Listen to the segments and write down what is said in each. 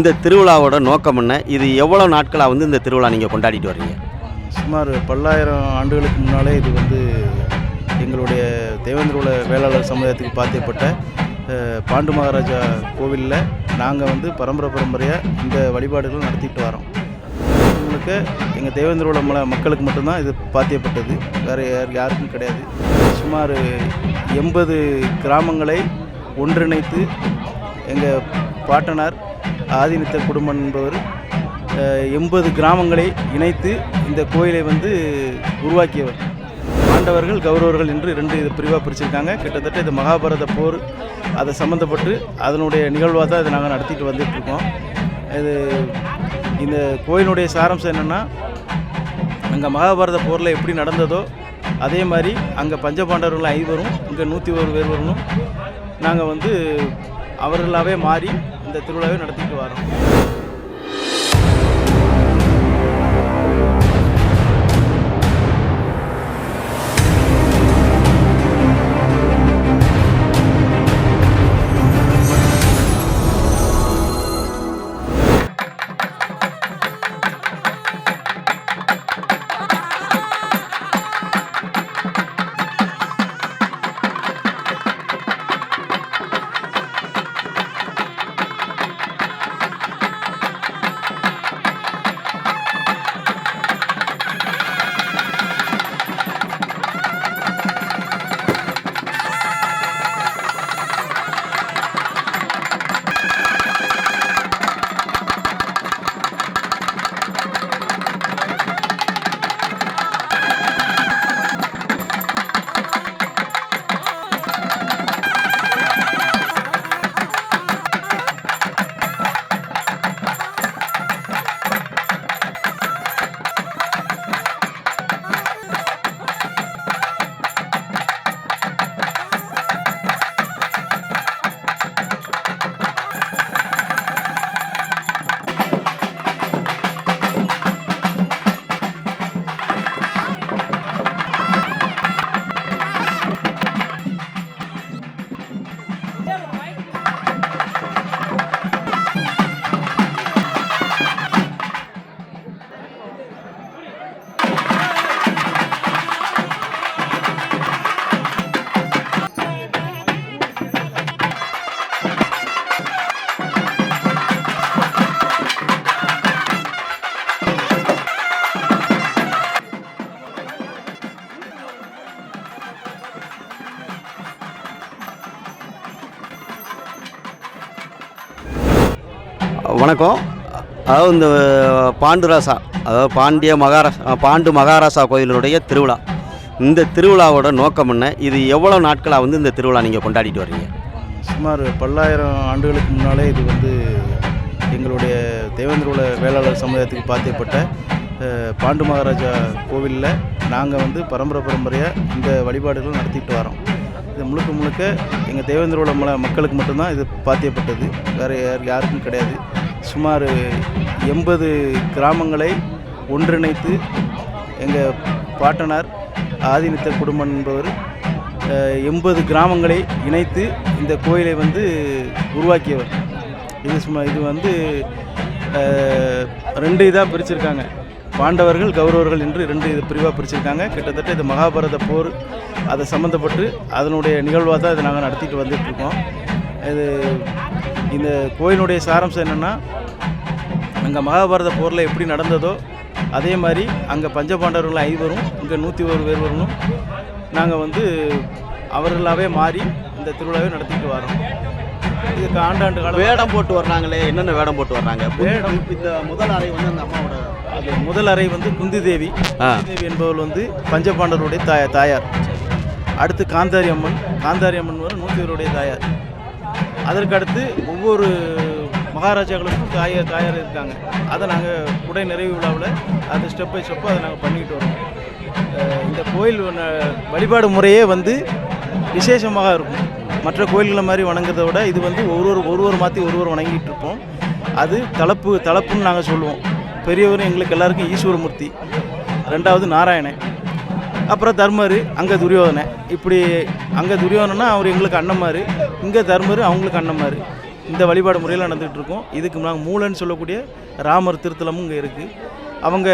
இந்த திருவிழாவோட நோக்கம் என்ன? இது எவ்வளோ நாட்களாக வந்து இந்த திருவிழா நீங்கள் கொண்டாடிட்டு வர்றீங்க? சுமார் பல்லாயிரம் ஆண்டுகளுக்கு முன்னாலே இது வந்து எங்களுடைய தேவேந்திரோட வேளாளர் சமுதாயத்துக்கு பாத்தியப்பட்ட பாண்டு மகாராஜா கோவிலில் நாங்கள் வந்து பரம்பரை பரம்பரையாக இந்த வழிபாடுகள் நடத்திட்டு வரோம் உங்களுக்கு எங்கள் தேவேந்திரோட மல மக்களுக்கு மட்டும்தான் இது பாத்தியப்பட்டது. வேறு யார் யாருக்கும் கிடையாது. சுமார் எண்பது கிராமங்களை ஒன்றிணைத்து எங்கள் பாட்டனார் ஆதினித்த குடும்பம் என்பவர் எண்பது கிராமங்களை இணைத்து இந்த கோயிலை வந்து உருவாக்கியவர். பாண்டவர்கள் கௌரவர்கள் என்று ரெண்டு இது பிரிவாக பிரிச்சிருக்காங்க. கிட்டத்தட்ட இது மகாபாரத போர் அதை சம்மந்தப்பட்டு அதனுடைய நிகழ்வாக தான் இதை நாங்கள் நடத்திட்டு வந்துட்டுருக்கோம். இது இந்த கோயிலுடைய சாரம்சம் என்னென்னா அங்கே மகாபாரத போரில் எப்படி நடந்ததோ அதே மாதிரி அங்கே பஞ்சபாண்டவர்கள் ஐவரும் இங்கே நூற்றி ஒரு பேர்வரும் நாங்கள் வந்து அவர்களாகவே மாறி இந்த திருவிழாவை நடத்திட்டு வரோம். வணக்கம். அதாவது இந்த பாண்டுராசா அதாவது பாண்டிய மகாராசா பாண்டு மகாராசா கோயிலுடைய திருவிழா. இந்த திருவிழாவோட நோக்கம் என்ன? இது எவ்வளோ நாட்களாக வந்து இந்த திருவிழா நீங்கள் கொண்டாடிட்டு வர்றீங்க? சுமார் பல்லாயிரம் ஆண்டுகளுக்கு முன்னாலே இது வந்து எங்களுடைய தேவேந்திரோட வேளாளர் சமுதாயத்துக்கு பாத்தியப்பட்ட பாண்டு மகாராஜா கோவிலில் நாங்கள் வந்து பரம்பரை பரம்பரையாக இந்த வழிபாடுகள் நடத்திட்டு வரோம் இது முழுக்க முழுக்க எங்கள் தேவேந்திரோட மல மக்களுக்கு மட்டும்தான் இது பாத்தியப்பட்டது. வேறு யார் யாருக்கும் கிடையாது. சுமார் எண்பது கிராமங்களை ஒன்றிணைத்து எங்கள் பாட்டனார் ஆதினித்த குடும்பம் என்பவர் எண்பது கிராமங்களை இணைத்து இந்த கோயிலை வந்து உருவாக்கியவர். இது சும்மா இது வந்து ரெண்டு இதாக பிரிச்சிருக்காங்க. பாண்டவர்கள் கௌரவர்கள் என்று ரெண்டு இது பிரிவாக பிரிச்சிருக்காங்க. கிட்டத்தட்ட இது மகாபாரத போர் அதை சம்மந்தப்பட்டு அதனுடைய நிகழ்வாக தான் இதை நாங்கள் நடத்திட்டு வந்துட்டுருக்கோம் இது இந்த கோயிலுடைய சாரம்சம் என்னென்னா அங்கே மகாபாரத போரில் எப்படி நடந்ததோ அதே மாதிரி அங்கே பஞ்சபாண்டவர்கள் ஐவரும் இங்கே நூற்றி ஒரு பேர்வரும் நாங்கள் வந்து அவர்களாகவே மாறி இந்த திருவிழாவை நடத்திட்டு வரோம். இதுக்கு ஆண்டாண்டு காலம் வேடம் போட்டு வர்றாங்களே என்னென்ன வேடம் போட்டு வர்றாங்க? வேடம். இந்த முதல் அறை வந்து அந்த அம்மாவோட அது முதல் அறை வந்து குந்தி தேவி தேவி என்பவள் வந்து பஞ்சபாண்டவருடைய தாய தாயார். அடுத்து காந்தாரி அம்மன். காந்தாரி அம்மன் வரும் நூற்றிவருடைய தாயார். அதற்கு அடுத்து ஒவ்வொரு மகாராஜாக்களுக்கும் தாய தாயார் இருக்காங்க. அதை நாங்கள் குடை நிறைவு விழாவில் அது ஸ்டெப் பை ஸ்டெப்பு அதை நாங்கள் பண்ணிக்கிட்டு வரோம். இந்த கோயில் வழிபாடு முறையே வந்து விசேஷமாக இருக்கும். மற்ற கோயில்களை மாதிரி வணங்குறத விட இது வந்து ஒரு ஒரு ஒருவர் மாற்றி ஒருவர் வணங்கிட்டு இருப்போம். அது தலப்பு தலப்புன்னு நாங்கள் சொல்லுவோம். பெரியவர் எங்களுக்கு எல்லாருக்கும் ஈஸ்வரமூர்த்தி ரெண்டாவது நாராயணன் அப்புறம் தர்மர் அங்கே துரியோதனை இப்படி அங்கே துரியோதனா அவர் எங்களுக்கு அண்ணன் மாதிரி இங்கே தர்மர் அவங்களுக்கு அண்ணன் மாதிரி இந்த வழிபாடு முறையில் நடந்துகிட்டு இருக்கோம் இதுக்கு நாங்கள் மூலன்னு சொல்லக்கூடிய ராமர் திருத்தலமும் இங்கே இருக்குது அவங்க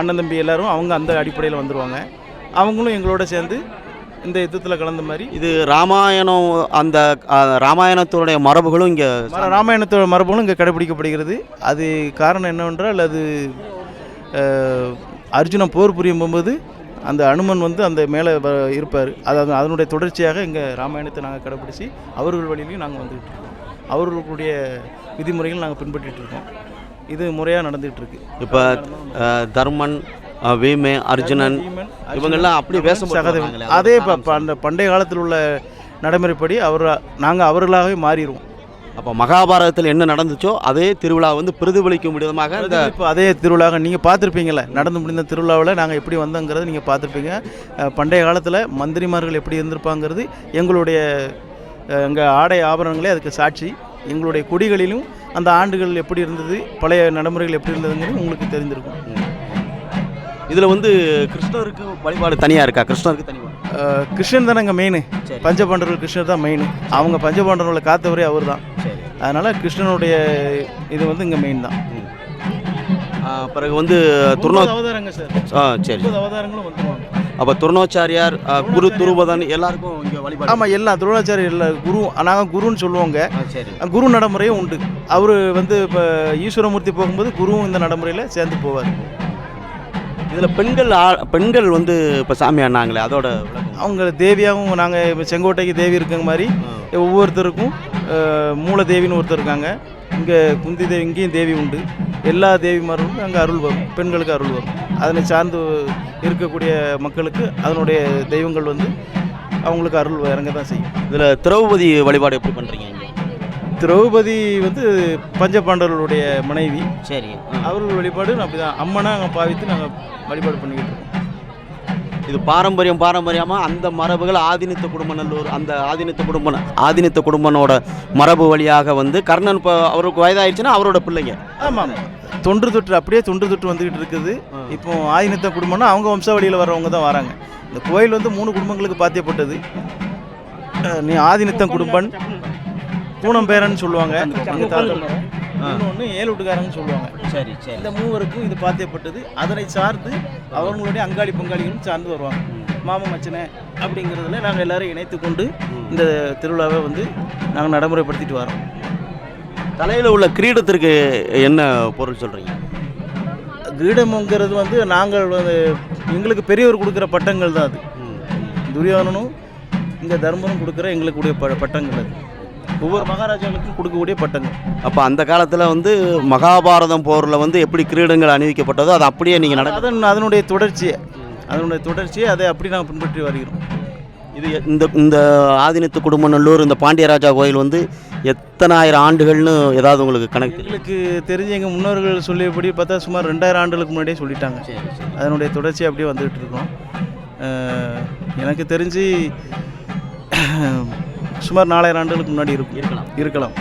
அண்ணன் தம்பி எல்லாரும் அவங்க அந்த அடிப்படையில் வந்துடுவாங்க அவங்களும் எங்களோட சேர்ந்து இந்த யுத்தத்தில் கலந்த மாதிரி இது ராமாயணம் அந்த ராமாயணத்துடைய மரபுகளும் இங்கே ராமாயணத்தோட மரபுகளும் இங்கே கடைபிடிக்கப்படுகிறது. அது காரணம் என்னவென்றால் அது அர்ஜுனன் போர் புரியும் போகும்போது அந்த அனுமன் வந்து அந்த மேலே இருப்பார். அதாவது அதனுடைய தொடர்ச்சியாக இங்கே ராமாயணத்தை நாங்கள் கடைப்பிடிச்சி அவர்கள் வழியிலையும் நாங்கள் வந்துகிட்டு இருக்கோம் அவர்களுடைய விதிமுறைகள் நாங்கள் பின்பற்றிட்டு இருக்கோம். இது முறையாக நடந்துகிட்டு இருக்கு இப்போ தர்மன் வீமே அர்ஜுனன் இவங்கெல்லாம் சகதேவன். போட்டுருவாங்களே, அதே இப்போ அந்த பண்டைய காலத்தில் உள்ள நடைமுறைப்படி அவர் நாங்கள் அவர்களாகவே மாறிடுவோம் அப்போ மகாபாரதத்தில் என்ன நடந்துச்சோ அதே திருவிழா வந்து பிரதிபலிக்கும் விதமாக இந்த இப்போ அதே திருவிழாக நீங்கள் பார்த்துருப்பீங்கள்ல நடந்து முடிந்த திருவிழாவில் நாங்கள் எப்படி வந்தோங்கிறத நீங்கள் பார்த்துருப்பீங்க. பண்டைய காலத்தில் மந்திரிமார்கள் எப்படி இருந்திருப்பாங்கிறது எங்களுடைய எங்கள் ஆடை ஆபரணங்களே அதுக்கு சாட்சி. எங்களுடைய கொடிகளிலும் அந்த ஆண்டுகள் எப்படி இருந்தது பழைய நடைமுறைகள் எப்படி இருந்ததுங்கிறது உங்களுக்கு தெரிந்திருக்கும். இதில் வந்து கிருஷ்ணருக்கு வழிபாடு தனியாக இருக்கா? கிருஷ்ணருக்கு தனி அஹ், கிருஷ்ணன் தானேங்க மெயின். பஞ்சபாண்டவர்கள் கிருஷ்ணர் தான் மெயின் அவங்க பஞ்சபாண்டவர்களை காத்தவரே அவர் தான். அதனால் கிருஷ்ணனுடைய இது வந்து இங்கே மெயின் தான். பிறகு வந்து துர்ணோ அவதாரங்க சார். ஆ சரி. அவதாரங்களும் வந்துருவாங்க. அப்போ துர்ணோச்சாரியார் குரு துருபதன் எல்லாருக்கும் வழிபாடு ஆமாம் எல்லா துரோணாச்சாரி எல்லா குரு நாங்கள் குருன்னு சொல்லுவோங்க. குரு நடைமுறையும் உண்டு. அவர் வந்து இப்போ ஈஸ்வரமூர்த்தி போகும்போது குருவும் இந்த நடைமுறையில் சேர்ந்து போவார். இதில் பெண்கள் பெண்கள் வந்து இப்போ சாமி ஆனாங்களே அதோட. அவங்க தேவியாகவும் நாங்கள் இப்போ செங்கோட்டைக்கு தேவி இருக்கிற மாதிரி ஒவ்வொருத்தருக்கும் மூல தேவின்னு ஒருத்தர் இருக்காங்க. இங்கே குந்தி தேவி இங்கேயும் தேவி உண்டு. எல்லா தேவிமாரும் அங்கே அருள் வரும். பெண்களுக்கு அருள் வரும். அதனை சார்ந்து இருக்கக்கூடிய மக்களுக்கு அதனுடைய தெய்வங்கள் வந்து அவங்களுக்கு அருள் இறங்க தான் செய்யும். இதில் திரௌபதி வழிபாடு எப்படி பண்ணுறீங்க திரௌபதி வந்து பஞ்சபாண்டவர்களுடைய மனைவி. சரி அவர்கள் வழிபாடு அப்படி தான் அம்மனாக நாங்கள் பாவித்து நாங்கள் வழிபாடு பண்ணிக்கிட்டு இருக்கோம். இது பாரம்பரியம் பாரம்பரியமாக அந்த மரபுகள் ஆதினித்த குடும்பநல்லூர் அந்த ஆதினித்த குடும்ப ஆதினித்த குடும்பனோட மரபு வழியாக வந்து கர்ணன் இப்போ அவருக்கு வயதாயிடுச்சுன்னா அவரோட பிள்ளைங்க. ஆமாம் தொன்று தொற்று அப்படியே தொன்று தொற்று வந்துக்கிட்டு இருக்குது. இப்போ ஆயினத்த குடும்பம்னா அவங்க வம்சாவளியில் வர்றவங்க தான் வராங்க. இந்த கோயில் வந்து மூணு குடும்பங்களுக்கு பாத்தியப்பட்டது. நீ ஆதினத்தம் குடும்பன் கூணம்பேரன் சொல்லுவாங்க. எங்க தாத்தா இன்னொன்று ஏழுட்டுக்காரன்னு சொல்லுவாங்க. சரி சரி. இந்த மூவருக்கும் இது பாத்தியப்பட்டது. அதனை சார்ந்து அவங்களுடைய அங்காளி பங்காளிகளும் சார்ந்து வருவாங்க. மாம மச்சனை அப்படிங்கிறதுல நாங்கள் எல்லாரும் இணைத்து கொண்டு இந்த திருவிழாவை வந்து நாங்கள் நடைமுறைப்படுத்திட்டு வரோம். தலையில் உள்ள கிரீடத்திற்கு என்ன பொருள் சொல்கிறீங்க கிரீடம்ங்கிறது வந்து நாங்கள் வந்து எங்களுக்கு பெரியவர் கொடுக்குற பட்டங்கள் தான் அது. துரியோதனனும் இந்த தர்மரும் கொடுக்குற எங்களுக்கு கூடிய ப பட்டங்கள் அது. ஒவ்வொரு மகாராஜாவுக்கும் கொடுக்கக்கூடிய பட்டங்கள். அப்போ அந்த காலத்தில் வந்து மகாபாரதம் போரில் வந்து எப்படி கிரீடங்கள் அணிவிக்கப்பட்டதோ அது அப்படியே நீங்கள் நட அதன் அதனுடைய தொடர்ச்சியை. அதனுடைய தொடர்ச்சியை அதை அப்படி நாங்கள் பின்பற்றி வருகிறோம். இது இந்த இந்த ஆதினத்து குடும்பநல்லூர் இந்த பாண்டியராஜா கோயில் வந்து எத்தனாயிரம் ஆண்டுகள்னு ஏதாவது உங்களுக்கு கணக்கு எங்களுக்கு தெரிஞ்ச எங்கள் முன்னோர்கள் சொல்லியபடி பார்த்தா சுமார் ரெண்டாயிரம் ஆண்டுகளுக்கு முன்னாடியே சொல்லிட்டாங்க. அதனுடைய தொடர்ச்சி அப்படியே வந்துகிட்டு இருக்கோம். எனக்கு தெரிஞ்சு சுமார் நாலாயிரம் ஆண்டுகளுக்கு முன்னாடி இருக்கும். இருக்கலாம். இருக்கலாம்.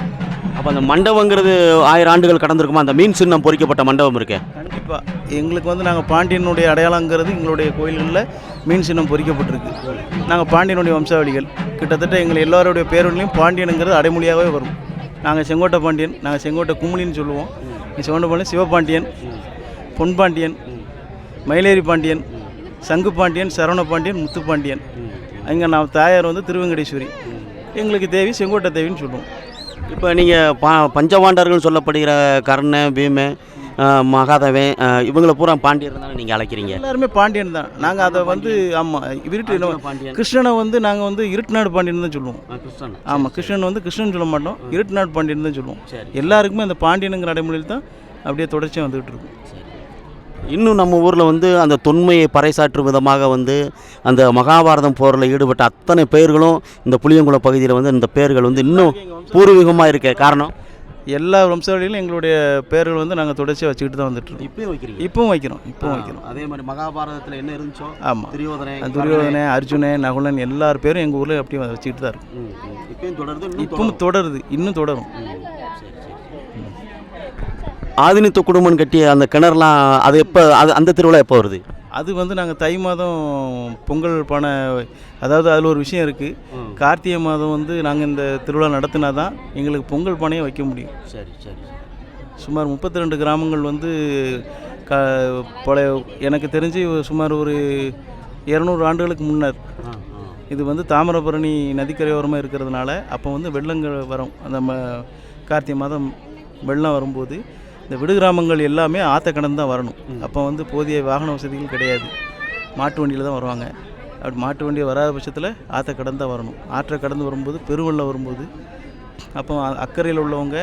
அப்போ அந்த மண்டபங்கிறது ஆயிரம் ஆண்டுகள் கடந்திருக்குமா? அந்த மீன் சின்னம் பொறிக்கப்பட்ட மண்டபம் இருக்கே. கண்டிப்பாக எங்களுக்கு வந்து நாங்கள் பாண்டியனுடைய அடையாளங்கிறது எங்களுடைய கோயில்களில் மீன் சின்னம் பொறிக்கப்பட்டிருக்கு. நாங்கள் பாண்டியனுடைய வம்சாவளிகள். கிட்டத்தட்ட எங்கள் எல்லாருடைய பேருலையும் பாண்டியனுங்கிறது அடைமொழியாகவே வரும். நாங்கள் செங்கோட்டை பாண்டியன் நாங்கள் செங்கோட்டை கும்மிளின்னு சொல்லுவோம். செங்கோட்டை பாண்டியன் சிவபாண்டியன் பொன் பாண்டியன் மயிலேரி பாண்டியன் சங்கு பாண்டியன் சரவண பாண்டியன் முத்துப்பாண்டியன் இங்கே நான் தாயார் வந்து திருவெங்கடேஸ்வரி. எங்களுக்கு தேவி செங்கோட்டை தேவின்னு சொல்லுவோம். இப்போ நீங்கள் பா பஞ்சபாண்டர்கள் சொல்லப்படுகிற கர்ணன் பீம மகாதவன் இவங்களை பூரா பாண்டியர் தானே நீங்கள் அழைக்கிறீங்க? எல்லாருமே பாண்டியன் தான். நாங்கள் அதை வந்து ஆமாம் இருட்டு பாண்டியன் கிருஷ்ணனை வந்து நாங்கள் வந்து இருட்டுநாடு பாண்டியன் தான் சொல்லுவோம். கிருஷ்ணன். ஆமாம் கிருஷ்ணன் வந்து கிருஷ்ணன் சொல்ல மாட்டோம் இருட்டுநாடு பாண்டியன் தான் சொல்லுவோம். சரி எல்லாருக்குமே அந்த பாண்டியனுங்கிற நடைமுறையில் தான் அப்படியே தொடர்ச்சியாக வந்துகிட்டு இருக்கும். இன்னும் நம்ம ஊரில் வந்து அந்த தொன்மையை பறைசாற்றும் விதமாக வந்து அந்த மகாபாரதம் போரில் ஈடுபட்ட அத்தனை பேர்களும் இந்த புளியங்குளம் பகுதியில் வந்து இந்த பேர்கள் வந்து இன்னும் பூர்வீகமாக இருக்க. காரணம்? எல்லா வம்சாவளியிலும் எங்களுடைய பேர்கள் வந்து நாங்கள் தொடர்ச்சியாக வச்சுக்கிட்டு தான் வந்துட்டு இருக்கோம். இப்பயும் வைக்கிறீங்க? இப்பவும் வைக்கிறோம் இப்பவும் வைக்கிறோம். அதே மாதிரி மகாபாரதத்தில் என்ன இருந்துச்சோ? ஆமாம் துரியோதனை துரியோதனை அர்ஜுனன் நகுலன் எல்லார் பேரும் எங்கள் ஊரில் அப்படியே வச்சுக்கிட்டு தான் இருக்கும். இப்பயும் தொடருது இப்பவும் தொடருது இன்னும் தொடரும். ஆதினித்த குடும்பம் கட்டிய அந்த கிணறுலாம் அது எப்போ அது அந்த திருவிழா எப்போ வருது? அது வந்து நாங்கள் தை மாதம் பொங்கல் பானை அதாவது அதில் ஒரு விஷயம் இருக்குது கார்த்திகை மாதம் வந்து நாங்கள் இந்த திருவிழா நடத்தினா தான் எங்களுக்கு பொங்கல் பானையை வைக்க முடியும். சரி சரி சுமார் முப்பத்தி ரெண்டு கிராமங்கள் வந்து க பழைய எனக்கு தெரிஞ்சு சுமார் ஒரு இரநூறு ஆண்டுகளுக்கு முன்னர் இது வந்து தாமிரபரணி நதிக்கரையோரமாக இருக்கிறதுனால அப்போ வந்து வெள்ளங்கள் வரும். அந்த ம கார்த்திகை மாதம் வெள்ளம் வரும்போது இந்த விடு கிராமங்கள் எல்லாமே ஆற்ற கடந்து தான் வரணும். அப்போ வந்து போதிய வாகன வசதிகள் கிடையாது. மாட்டு வண்டியில் தான் வருவாங்க. அப்படி மாட்டு வண்டி வராத பட்சத்தில் ஆற்ற கடந்து தான் வரணும். ஆற்றை கடந்து வரும்போது பெருவெள்ளம் வரும்போது அப்போ அ- அக்கறையில் உள்ளவங்க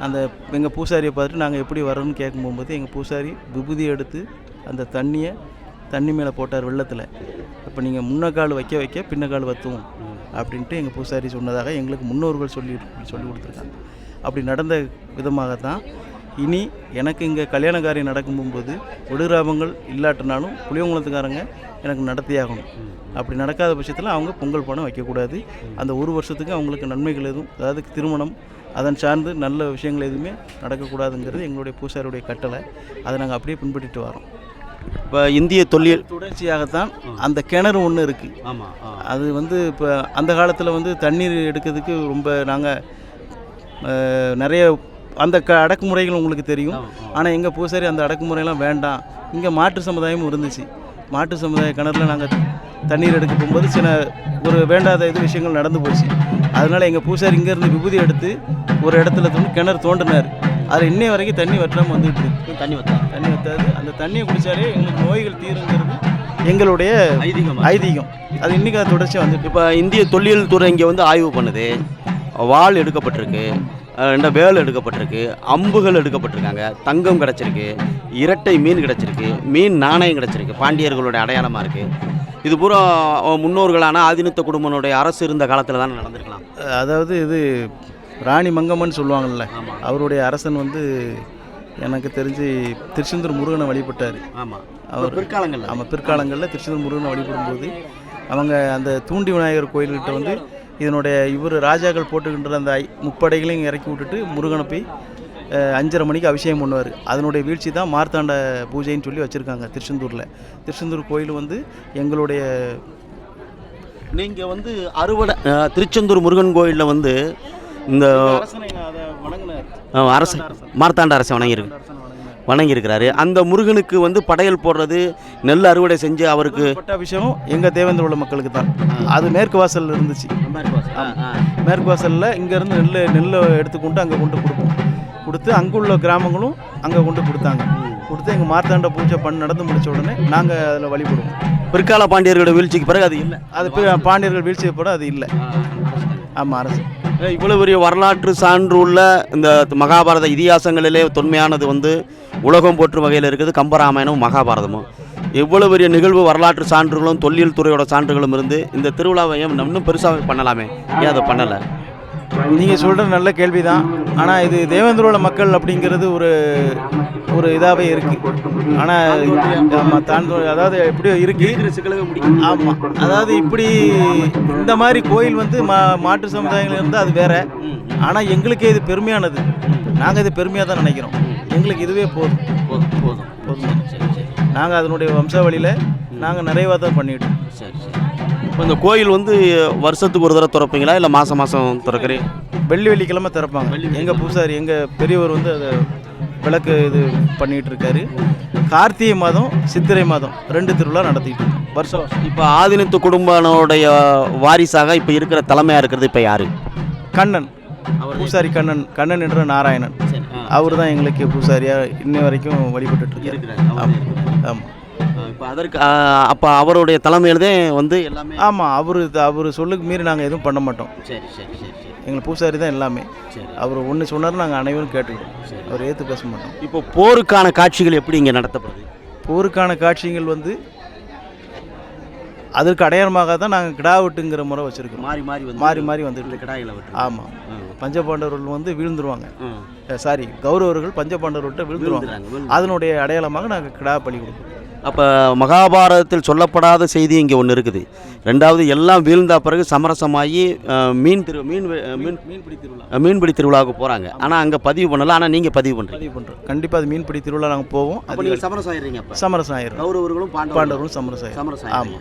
அந்த எங்கள் பூசாரியை பார்த்துட்டு நாங்கள் எப்படி வரோன்னு கேட்கும் போகும்போது எங்கள் பூசாரி விபூதி எடுத்து அந்த தண்ணியை தண்ணி மேலே போட்டார் வெள்ளத்தில். இப்போ நீங்கள் முன்னக்கால் வைக்க வைக்க பின்னக்கால் வத்துவோம். அப்படின்ட்டு எங்கள் பூசாரி சொன்னதாக எங்களுக்கு முன்னோர்கள் சொல்லி சொல்லி கொடுத்துருக்காங்க. அப்படி நடந்த விதமாக தான் இனி எனக்கு இங்கே கல்யாண காரியம் நடக்கும் போகும்போது விடுகிராமங்கள் இல்லாட்டினாலும் புளியங்குளத்துக்காரங்க எனக்கு நடத்தியாகணும். அப்படி நடக்காத பட்சத்தில் அவங்க பொங்கல் பணம் வைக்கக்கூடாது. அந்த ஒரு வருஷத்துக்கு அவங்களுக்கு நன்மைகள் எதுவும் அதாவது திருமணம் அதன் சார்ந்து நல்ல விஷயங்கள் எதுவுமே நடக்கக்கூடாதுங்கிறது எங்களுடைய பூசாரியுடைய கட்டளை. அதை நாங்கள் அப்படியே பின்பற்றிட்டு வரோம். இப்போ இந்திய தொல்லியல் தொடர்ச்சியாகத்தான் அந்த கிணறு ஒன்று இருக்குது ஆமாம் அது வந்து இப்போ அந்த காலத்தில் வந்து தண்ணீர் எடுக்கிறதுக்கு ரொம்ப நாங்கள் நிறைய அந்த க அடக்குமுறைகள் உங்களுக்கு தெரியும். ஆனால் எங்கள் பூசாரி அந்த அடக்குமுறையெல்லாம் வேண்டாம். இங்கே மாற்று சமுதாயமும் இருந்துச்சு. மாற்று சமுதாய கிணறுல நாங்கள் தண்ணீர் எடுக்க போகும்போது சில ஒரு வேண்டாத இது விஷயங்கள் நடந்து போச்சு. அதனால் எங்கள் பூசாரி இங்கேருந்து விபூதி எடுத்து ஒரு இடத்துல தோண்டி கிணறு தோண்டினார். அதில் இன்னை வரைக்கும் தண்ணி வற்றாமல் வந்துட்டு இருக்கு. தண்ணி வத்தா தண்ணி வற்றாது அந்த தண்ணியை குடித்தாலே எங்களுக்கு நோய்கள் தீருங்கிறது எங்களுடைய ஐதீகம் ஐதீகம். அது இன்றைக்கி அது தொடர்ச்சியாக வந்துட்டு இப்போ இந்திய தொல்லியல் துறை இங்கே வந்து ஆய்வு பண்ணுது. வாள் எடுக்கப்பட்டிருக்கு. ரெண்டு வேல் எடுக்கப்பட்டிருக்கு அம்புகள் எடுக்கப்பட்டிருக்காங்க தங்கம் கிடச்சிருக்கு இரட்டை மீன் கிடச்சிருக்கு மீன் நாணயம் கிடச்சிருக்கு பாண்டியர்களுடைய அடையாளமாக இருக்குது இது பூரா முன்னோர்களான ஆதினத்த குடும்பனுடைய அரசு இருந்த காலத்தில் தான் நடந்திருக்கலாம். அதாவது இது ராணி மங்கம்மன் சொல்லுவாங்கள்ல அவருடைய அரசன் வந்து எனக்கு தெரிஞ்சு திருச்செந்தூர் முருகனை வழிபட்டார். ஆமாம் அவர் பிற்காலங்களில். ஆமாம் பிற்காலங்களில் திருச்செந்தூர் முருகனை வழிபடும்போது அவங்க அந்த தூண்டி விநாயகர் கோயில்கிட்ட வந்து இதனுடைய இவர் ராஜாக்கள் போட்டுக்கின்ற அந்த ஐ- முப்படைகளையும் இறக்கி விட்டுட்டு முருகனை போய் அஞ்சரை மணிக்கு அபிஷேகம் பண்ணுவார். அதனுடைய வீழ்ச்சி தான் மார்த்தாண்ட பூஜைன்னு சொல்லி வச்சுருக்காங்க திருச்செந்தூரில். திருச்செந்தூர் கோயில் வந்து எங்களுடைய நீங்கள் வந்து அறுவடை திருச்செந்தூர் முருகன் கோயிலில் வந்து இந்த அரசு மார்த்தாண்ட அரசு வணங்கியிருக்கு. வணங்கியிருக்கிறாரு. அந்த முருகனுக்கு வந்து படையல் போடுறது நெல் அறுவடை செஞ்சு அவருக்கு பட்டாபிஷேகம் எங்கள் தேவேந்திர உள்ள மக்களுக்கு தான். அது மேற்கு வாசல்ல இருந்துச்சு. மேற்கு வாசலில் இங்கேருந்து நெல் நெல்லை எடுத்துக்கொண்டு அங்கே கொண்டு கொடுப்போம். கொடுத்து அங்குள்ள கிராமங்களும் அங்கே கொண்டு கொடுத்தாங்க. கொடுத்து எங்கள் மார்த்தாண்ட பூஜை பண்ண நடந்து முடிச்ச உடனே நாங்கள் அதில் வழிபடுவோம். பிற்கால பாண்டியர்களோட வீழ்ச்சிக்கு பிறகு அது இல்லை? அது பாண்டியர்கள் வீழ்ச்சியை போட அது இல்லை. ஆமாம் அரசு. இவ்வளோ பெரிய வரலாற்று சான்று உள்ள இந்த மகாபாரத இதிகாசங்களிலே தொன்மையானது வந்து உலகம் போற்றும் வகையில் இருக்குது. கம்பராமாயணமும் மகாபாரதமும். எவ்வளோ பெரிய நிகழ்வு வரலாற்று சான்றுகளும் தொல்லியல் துறையோட சான்றுகளும் இருந்து இந்த திருவிழாவை ஏன் இன்னும் பெருசாக பண்ணலாமே. ஏன் அதை பண்ணலை? நீங்கள் சொல்கிற நல்ல கேள்வி தான் ஆனால் இது தேவேந்திரோட மக்கள் அப்படிங்கிறது ஒரு ஒரு இதாகவே இருக்குது ஆனால் ஆமாம் தாழ்ந்து அதாவது எப்படியோ இருக்குது ஆமாம் அதாவது இப்படி இந்த மாதிரி கோயில் வந்து மா மாற்று சமுதாயங்கள் இருந்தால் அது வேற. ஆனால் எங்களுக்கே இது பெருமையானது. நாங்கள் இது பெருமையாக தான் நினைக்கிறோம். எங்களுக்கு இதுவே போதும். போதும். போதும். போதும் நாங்கள் அதனுடைய வம்சாவளியில் நாங்கள் நிறைவாக தான் பண்ணிட்டோம். சரி சரி. இப்போ இந்த கோயில் வந்து வருஷத்துக்கு ஒரு தடவை திறப்பீங்களா? இல்லை மாதம் மாதம் திறக்கிறீங்க? வெள்ளி வெள்ளிக்கிழமை திறப்பாங்க. எங்கள் பூசாரி எங்கள் பெரியவர் வந்து அதை விளக்கு இது பண்ணிகிட்டு இருக்காரு கார்த்திகை மாதம் சித்திரை மாதம் ரெண்டு திருவிழா நடத்திட்டு. வருஷம் இப்போ ஆதினத்து குடும்பனுடைய வாரிசாக இப்போ இருக்கிற தலைமையாக இருக்கிறது இப்போ யாரு? கண்ணன். பூசாரி கண்ணன். கண்ணன் என்ற நாராயணன். அவர் தான் எங்களுக்கு பூசாரியாக இன்னை வரைக்கும் இருக்காரு. ஆமாம் ஆமாம் இப்போ அதற்கு அப்போ அவருடைய தலைமையில் தான் வந்து எல்லாமே ஆமாம் அவர் அவர் சொல்லுக்கு மீறி நாங்கள் எதுவும் பண்ண மாட்டோம். சரி சரி சரி சரி. எங்களுக்கு பூசாரி தான் எல்லாமே. அவர் ஒன்று சொன்னார் நாங்கள் அனைவரும் கேட்டுக்கிட்டோம் அவர் ஏற்று பேச மாட்டோம். இப்போ போருக்கான காட்சிகள் எப்படி இங்கே நடத்தப்படுது? போருக்கான காட்சிகள் வந்து அதற்கு அடையாளமாக தான் நாங்கள் கிடா வெட்டுங்கிற முறை வச்சுருக்கோம் மாறி மாறி வந்து மாறி மாறி வந்துட்டு கடாயில் விட்டு ஆமாம் பஞ்சபாண்டவர்கள் வந்து வீழ்ந்துருவாங்க. சாரி கௌரவர்கள் பஞ்சபாண்டவர்கள்ட்ட விழுந்துருவாங்க. அதனுடைய அடையாளமாக நாங்கள் கிடா பலி கொடுப்போம் அப்போ மகாபாரதத்தில் சொல்லப்படாத செய்தி இங்கே ஒன்று இருக்குது. ரெண்டாவது எல்லாம் வீழ்ந்த பிறகு சமரசமாகி மீன் திரு மீன் மீன் மீன்பிடி திருவிழா. மீன்பிடி திருவிழாவுக்கு போகிறாங்க ஆனால் அங்கே பதிவு பண்ணல. ஆனால் நீங்கள் பதிவு பண்ணுறீங்க பதிவு பண்ணுறோம் கண்டிப்பாக அது மீன்பிடி திருவிழா நாங்கள் போவோம். அப்போ நீங்கள் சமரசம் ஆயிடுறீங்க அப்போ? சமரசம் ஆயிரும் கௌரவர்களும் பாண்டவர்களும் சமரசம் சமரசம் ஆயிடுறீங்க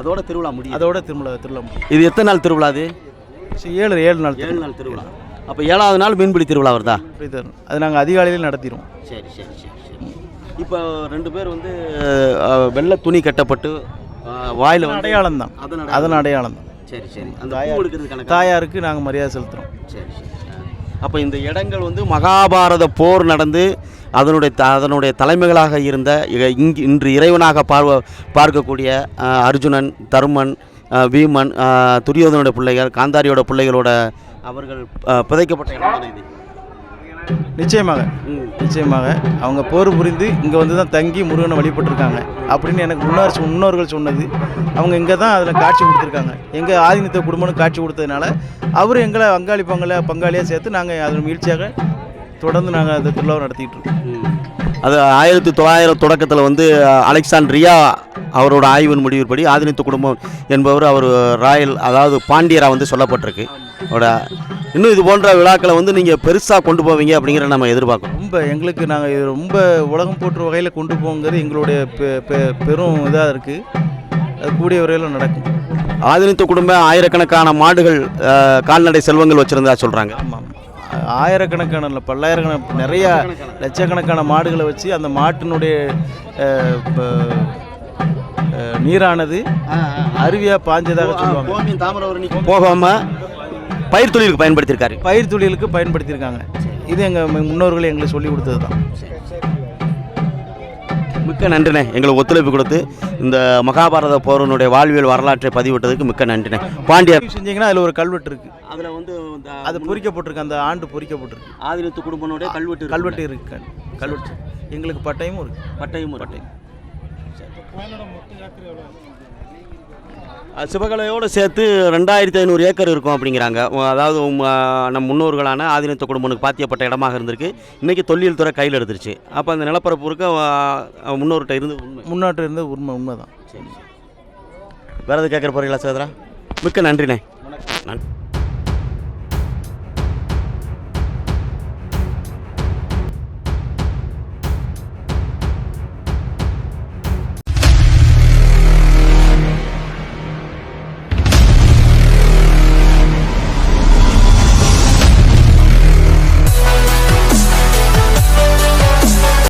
அதோட திருவிழா முடியும் அதோட திருவிழா திருவிழா முடியும். இது எத்தனை நாள் திருவிழா அது? ஏழு ஏழு நாள் ஏழு நாள் திருவிழா. அப்போ ஏழாவது நாள் மீன்பிடி திருவிழா வருதா? அது நாங்கள் அதிகாலையில் நடத்திடுவோம். சரி சரி சரி. இப்போ ரெண்டு பேர் வந்து வெள்ளை துணி கட்டப்பட்டு வாயில் அடையாளம் தான் அதன் அடையாளம். தான் சரி சரி. அந்த தாயாருக்கு நாங்கள் மரியாதை செலுத்துகிறோம் சரி சரி. அப்போ இந்த இடங்கள் வந்து மகாபாரத போர் நடந்து அதனுடைய த அதனுடைய தலைமைகளாக இருந்த இங்கு இன்று இறைவனாக பார்வ பார்க்கக்கூடிய அர்ஜுனன் தருமன் வீமன் துரியோதனோட பிள்ளைகள் காந்தாரியோட பிள்ளைகளோட அவர்கள் புதைக்கப்பட்ட இடம் இது. நிச்சயமாக. நிச்சயமாக. அவங்க போர் புரிந்து இங்கே வந்து தான் தங்கி முருகனை வழிபட்டிருக்காங்க. அப்படின்னு எனக்கு முன்னோர் முன்னோர்கள் சொன்னது. அவங்க இங்கே தான் அதில் காட்சி கொடுத்துருக்காங்க. எங்கள் ஆதினத்த குடும்பம்னு காட்சி கொடுத்ததுனால அவர் எங்களை பங்காளி பங்களை பங்காளியாக சேர்த்து நாங்கள் அதில் முயற்சியாக தொடர்ந்து நாங்கள் அந்த திருவிழாவை நடத்திக்கிட்டு இருக்கோம். அது ஆயிரத்தி தொள்ளாயிரம் தொடக்கத்தில் வந்து அலெக்சாண்ட்ரியா அவரோட ஆய்வின் முடிவுப்படி ஆதினித்த குடும்பம் என்பவர் அவர் ராயல் அதாவது பாண்டியரா வந்து சொல்லப்பட்டிருக்கு. அவரோட இன்னும் இது போன்ற விழாக்களை வந்து நீங்கள் பெருசாக கொண்டு போவீங்க அப்படிங்கிற நம்ம எதிர்பார்க்கணும் ரொம்ப எங்களுக்கு நாங்கள் இது ரொம்ப உலகம் போற்று வகையில் கொண்டு போங்கிறது எங்களுடைய பெரும் இதாக இருக்குது அது கூடிய வரையில் நடக்கும். ஆதினித்த குடும்பம் ஆயிரக்கணக்கான மாடுகள் கால்நடை செல்வங்கள் வச்சுருந்தா சொல்கிறாங்க ஆமாம். ஆயிரக்கணக்கான இல்லை பல்லாயிரக்கணக்கான நிறையா லட்சக்கணக்கான மாடுகளை வச்சு அந்த மாட்டினுடைய நீரானது அருவியாக பாஞ்சதாக சொல்லுவாங்க. போகாமல் பயிர் தொழிலுக்கு பயன்படுத்தியிருக்காரு. பயிர் தொழிலுக்கு பயன்படுத்தியிருக்காங்க. இது எங்கள் முன்னோர்கள் எங்களுக்கு சொல்லி கொடுத்தது தான் மிக்க நன்றிண்ணே. எங்களுக்கு ஒத்துழைப்பு கொடுத்து இந்த மகாபாரத போரனுடைய வாழ்வியல் வரலாற்றை பதிவிட்டதுக்கு மிக்க நன்றிண்ணே. பாண்டியர். செஞ்சீங்கன்னா அதில் ஒரு கல்வெட்டு இருக்குது அதில் வந்து அது பொறிக்கப்பட்டிருக்கு அந்த ஆண்டு பொறிக்கப்பட்டிருக்கு. ஆதினத்து குடும்பனுடைய கல்வெட்டு கல்வெட்டு இருக்கு. கல்வெட்டு. எங்களுக்கு பட்டயமும் இருக்குது பட்டையும். பட்டை சிவகலையோடு சேர்த்து ரெண்டாயிரத்தி ஐநூறு ஏக்கர் இருக்கும் அப்படிங்கிறாங்க. அதாவது நம் முன்னோர்களான ஆதினத்த குடும்பனுக்கு பாத்தியப்பட்ட இடமாக இருந்திருக்கு. இன்றைக்கி தொல்லியல் துறை கையில் எடுத்துருச்சு. அப்போ அந்த நிலப்பரப்பு இருக்க முன்னோர்கிட்ட இருந்து உண்மை. முன்னாட்டு இருந்த உண்மை உண்மை தான் சரி. வேறு எது கேட்குற போகிறீங்களா சேதரா மிக்க நன்றிண்ணே. நன்றி.